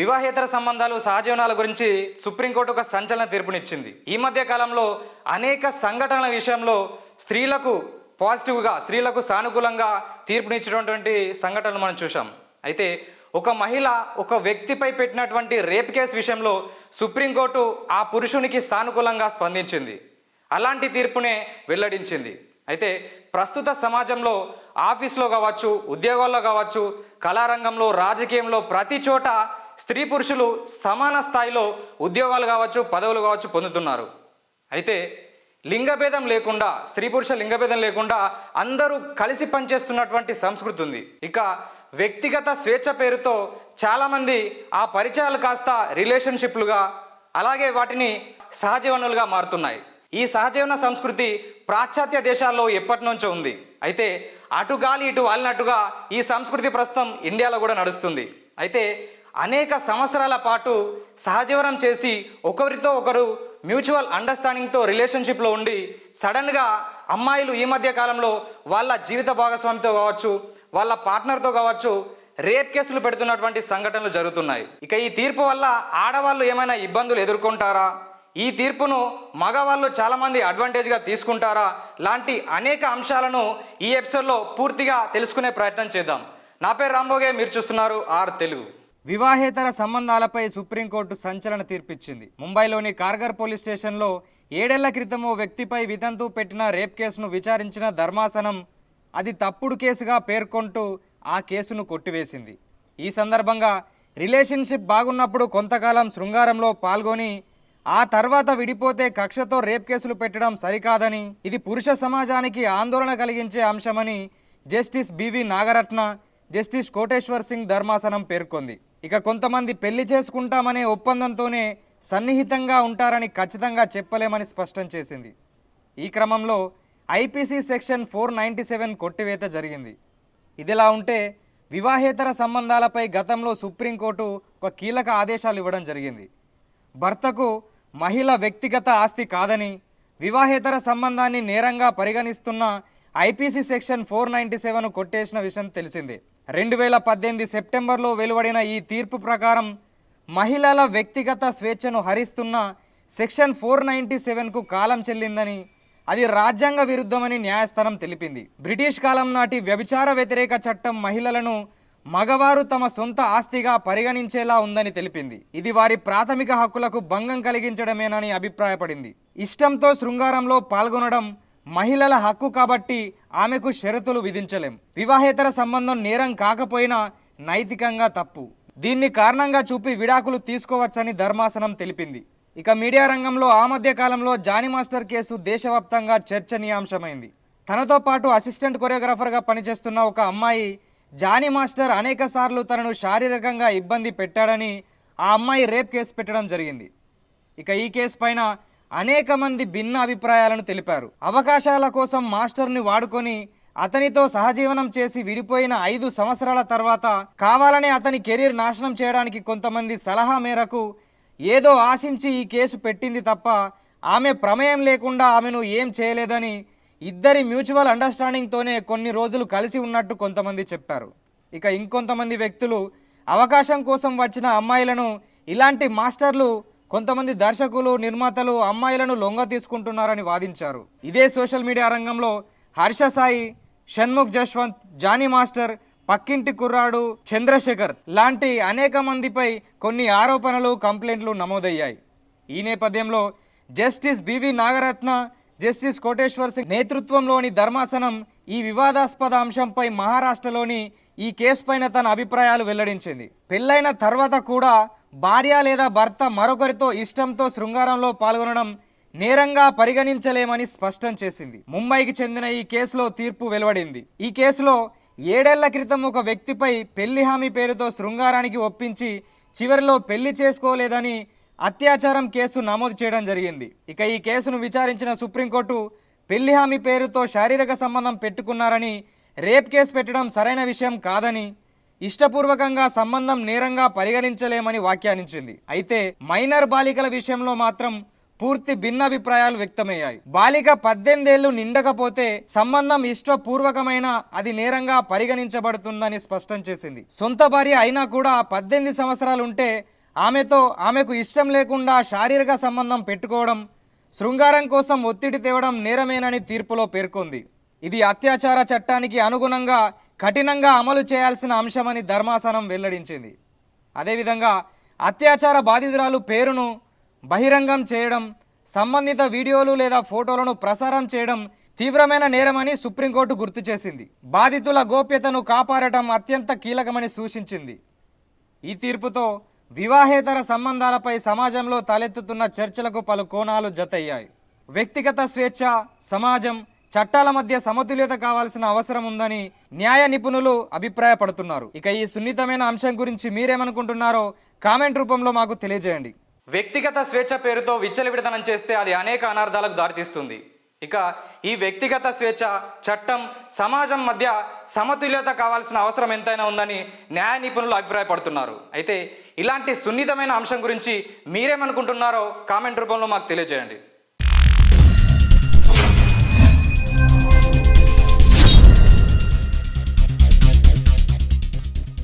వివాహేతర సంబంధాలు సహజీవనాల గురించి సుప్రీంకోర్టు ఒక సంచలన తీర్పునిచ్చింది. ఈ మధ్య కాలంలో అనేక సంఘటనల విషయంలో స్త్రీలకు పాజిటివ్గా స్త్రీలకు సానుకూలంగా తీర్పునిచ్చినటువంటి సంఘటనలు మనం చూసాం అయితే ఒక మహిళ ఒక వ్యక్తిపై పెట్టినటువంటి రేప్ కేసు విషయంలో సుప్రీంకోర్టు ఆ పురుషునికి సానుకూలంగా స్పందించింది. అలాంటి తీర్పునే వెల్లడించింది. అయితే ప్రస్తుత సమాజంలో ఆఫీస్లో కావచ్చు ఉద్యోగాల్లో కావచ్చు కళారంగంలో రాజకీయంలో ప్రతి చోట స్త్రీ పురుషులు సమాన స్థాయిలో ఉద్యోగాలు కావచ్చు పదవులు కావచ్చు పొందుతున్నారు. అయితే లింగభేదం లేకుండా స్త్రీ పురుష లింగభేదం లేకుండా అందరూ కలిసి పనిచేస్తున్నటువంటి సంస్కృతి ఉంది. ఇక వ్యక్తిగత స్వేచ్ఛ పేరుతో చాలామంది ఆ పరిచయాలు కాస్త రిలేషన్షిప్లుగా అలాగే వాటిని సహజీవనులుగా మారుతున్నాయి. ఈ సహజీవన సంస్కృతి పాశ్చాత్య దేశాల్లో ఎప్పటి నుంచో ఉంది. అయితే అటు గాలి ఇటు వాలినట్టుగా ఈ సంస్కృతి ప్రస్తుతం ఇండియాలో కూడా నడుస్తుంది. అయితే అనేక సంవత్సరాల పాటు సహజీవనం చేసి ఒకరితో ఒకరు మ్యూచువల్ అండర్స్టాండింగ్తో రిలేషన్షిప్లో ఉండి సడన్గా అమ్మాయిలు ఈ మధ్య కాలంలో వాళ్ళ జీవిత భాగస్వామితో కావచ్చు వాళ్ళ పార్ట్నర్తో కావచ్చు రేప్ కేసులు పెడుతున్నటువంటి సంఘటనలు జరుగుతున్నాయి. ఇక ఈ తీర్పు వల్ల ఆడవాళ్ళు ఏమైనా ఇబ్బందులు ఎదుర్కొంటారా? ఈ తీర్పును మగవాళ్ళు చాలామంది అడ్వాంటేజ్గా తీసుకుంటారా? లాంటి అనేక అంశాలను ఈ ఎపిసోడ్లో పూర్తిగా తెలుసుకునే ప్రయత్నం చేద్దాం. నా పేరు రాంబోగే మీరు చూస్తున్నారు ఆర్ తెలుగు. వివాహేతర సంబంధాలపై సుప్రీంకోర్టు సంచలన తీర్పిచ్చింది. ముంబైలోని కార్గర్ పోలీస్ స్టేషన్లో ఏడేళ్ళ క్రితం ఓ వ్యక్తిపై వితంతు పెట్టిన రేప్ కేసును విచారించిన ధర్మాసనం అది తప్పుడు కేసుగా పేర్కొంటూ ఆ కేసును కొట్టివేసింది. ఈ సందర్భంగా రిలేషన్షిప్ బాగున్నప్పుడు కొంతకాలం శృంగారంలో పాల్గొని ఆ తర్వాత విడిపోతే కక్షతో రేప్ కేసులు పెట్టడం సరికాదని ఇది పురుష సమాజానికి ఆందోళన కలిగించే అంశమని justice BV Nagarathna justice Koteshwar Singh ధర్మాసనం పేర్కొంది. ఇక కొంతమంది పెళ్ళి చేసుకుంటామనే ఒప్పందంతోనే సన్నిహితంగా ఉంటారని ఖచ్చితంగా చెప్పలేమని స్పష్టం చేసింది. ఈ క్రమంలో IPC section four ninety seven కొట్టివేత జరిగింది. ఇదిలా ఉంటే వివాహేతర సంబంధాలపై గతంలో సుప్రీంకోర్టు ఒక కీలక ఆదేశాలు ఇవ్వడం జరిగింది. భర్తకు మహిళ వ్యక్తిగత ఆస్తి కాదని వివాహేతర సంబంధాన్ని నేరంగా పరిగణిస్తున్న IPC section four ninety seven కొట్టేసిన విషయం తెలిసిందే. రెండు వేల పద్దెనిమిది సెప్టెంబర్లో వెలువడిన ఈ తీర్పు ప్రకారం మహిళల వ్యక్తిగత స్వేచ్ఛను హరిస్తున్న సెక్షన్ ఫోర్ నైంటీ సెవెన్కు కాలం చెల్లిందని అది రాజ్యాంగ విరుద్ధమని న్యాయస్థానం తెలిపింది. బ్రిటిష్ కాలం నాటి వ్యభిచార వ్యతిరేక చట్టం మహిళలను మగవారు తమ సొంత ఆస్తిగా పరిగణించేలా ఉందని తెలిపింది. ఇది వారి ప్రాథమిక హక్కులకు భంగం కలిగించడమేనని అభిప్రాయపడింది. ఇష్టంతో శృంగారంలో పాల్గొనడం మహిళల హక్కు కాబట్టి ఆమెకు షరతులు విధించలేం. వివాహేతర సంబంధం నేరం కాకపోయినా నైతికంగా తప్పు. దీన్ని కారణంగా చూపి విడాకులు తీసుకోవచ్చని ధర్మాసనం తెలిపింది. ఇక మీడియా రంగంలో ఆ మధ్య కాలంలో జానీ మాస్టర్ కేసు దేశవ్యాప్తంగా చర్చనీయాంశమైంది. తనతో పాటు అసిస్టెంట్ కొరియోగ్రాఫర్గా పనిచేస్తున్న ఒక అమ్మాయి జానీ మాస్టర్ అనేక సార్లు తనను శారీరకంగా ఇబ్బంది పెట్టాడని ఆ అమ్మాయి రేప్ కేసు పెట్టడం జరిగింది. ఇక ఈ కేసు పైన అనేక మంది భిన్న అభిప్రాయాలను తెలిపారు. అవకాశాల కోసం మాస్టర్ని వాడుకొని అతనితో సహజీవనం చేసి విడిపోయిన ఐదు సంవత్సరాల తర్వాత కావాలనే అతని కెరీర్ నాశనం చేయడానికి కొంతమంది సలహా మేరకు ఏదో ఆశించి ఈ కేసు పెట్టింది తప్ప ఆమె ప్రమేయం లేకుండా ఆమెను ఏం చేయలేదని ఇద్దరి మ్యూచువల్ అండర్స్టాండింగ్తోనే కొన్ని రోజులు కలిసి ఉన్నట్టు కొంతమంది చెప్పారు. ఇక ఇంకొంతమంది వ్యక్తులు అవకాశం కోసం వచ్చిన అమ్మాయిలను ఇలాంటి మాస్టర్లు కొంతమంది దర్శకులు నిర్మాతలు అమ్మాయిలను లొంగ తీసుకుంటున్నారని వాదించారు. ఇదే సోషల్ మీడియా రంగంలో హర్ష సాయి షణ్ముఖ్ జశ్వంత్ జానీ మాస్టర్ పక్కింటి కుర్రాడు చంద్రశేఖర్ లాంటి అనేక మందిపై కొన్ని ఆరోపణలు కంప్లైంట్లు నమోదయ్యాయి. ఈ నేపథ్యంలో justice BV Nagarathna justice Koteshwar Singh నేతృత్వంలోని ధర్మాసనం ఈ వివాదాస్పద అంశంపై మహారాష్ట్రలోని ఈ కేసు పైన తన అభిప్రాయాలు వెల్లడించింది. పెళ్ళైన తర్వాత కూడా భార్య లేదా భర్త మరొకరితో ఇష్టంతో శృంగారంలో పాల్గొనడం నేరంగా పరిగణించలేమని స్పష్టం చేసింది. ముంబైకి చెందిన ఈ కేసులో తీర్పు వెలువడింది. ఈ కేసులో ఏడేళ్ళ క్రితం ఒక వ్యక్తిపై పెళ్ళి హామీ పేరుతో శృంగారానికి ఒప్పించి చివరిలో పెళ్ళి చేసుకోలేదని అత్యాచారం కేసు నమోదు చేయడం జరిగింది. ఇక ఈ కేసును విచారించిన సుప్రీంకోర్టు పెళ్ళి హామీ పేరుతో శారీరక సంబంధం పెట్టుకున్నారని రేప్ కేసు పెట్టడం సరైన విషయం కాదని ఇష్టపూర్వకంగా సంబంధం నేరంగా పరిగణించలేమని వ్యాఖ్యానించింది. అయితే మైనర్ బాలికల విషయంలో మాత్రం పూర్తి భిన్నాభిప్రాయాలు వ్యక్తమయ్యాయి. బాలిక పద్దెనిమిదేళ్ళు నిండకపోతే సంబంధం ఇష్టపూర్వకమైన అది నేరంగా పరిగణించబడుతుందని స్పష్టం చేసింది. సొంత భార్య అయినా కూడా పద్దెనిమిది సంవత్సరాలు ఉంటే ఆమెతో ఆమెకు ఇష్టం లేకుండా శారీరక సంబంధం పెట్టుకోవడం శృంగారం కోసం ఒత్తిడి తేవడం నేరమేనని తీర్పులో పేర్కొంది. ఇది అత్యాచార చట్టానికి అనుగుణంగా కఠినంగా అమలు చేయాల్సిన అంశమని ధర్మాసనం వెల్లడించింది. అదేవిధంగా అత్యాచార బాధితురాలు పేరును బహిరంగం చేయడం సంబంధిత వీడియోలు లేదా ఫోటోలను ప్రసారం చేయడం తీవ్రమైన నేరమని సుప్రీంకోర్టు గుర్తు చేసింది. బాధితుల గోప్యతను కాపాడటం అత్యంత కీలకమని సూచించింది. ఈ తీర్పుతో వివాహేతర సంబంధాలపై సమాజంలో తలెత్తుతున్న చర్చలకు పలు కోణాలు జతయ్యాయి. వ్యక్తిగత స్వేచ్ఛ సమాజం చట్టాల మధ్య సమతుల్యత కావాల్సిన అవసరం ఉందని న్యాయ నిపుణులు అభిప్రాయపడుతున్నారు. ఇక ఈ సున్నితమైన అంశం గురించి మీరేమనుకుంటున్నారో కామెంట్ రూపంలో మాకు తెలియజేయండి. వ్యక్తిగత స్వేచ్ఛ పేరుతో విచ్చలవిడతనం చేస్తే అది అనేక అనార్థాలకు దారితీస్తుంది. ఇక ఈ వ్యక్తిగత స్వేచ్ఛ చట్టం సమాజం మధ్య సమతుల్యత కావాల్సిన అవసరం ఎంతైనా ఉందని న్యాయ నిపుణులు అభిప్రాయపడుతున్నారు. అయితే ఇలాంటి సున్నితమైన అంశం గురించి మీరేమనుకుంటున్నారో కామెంట్ రూపంలో మాకు తెలియజేయండి.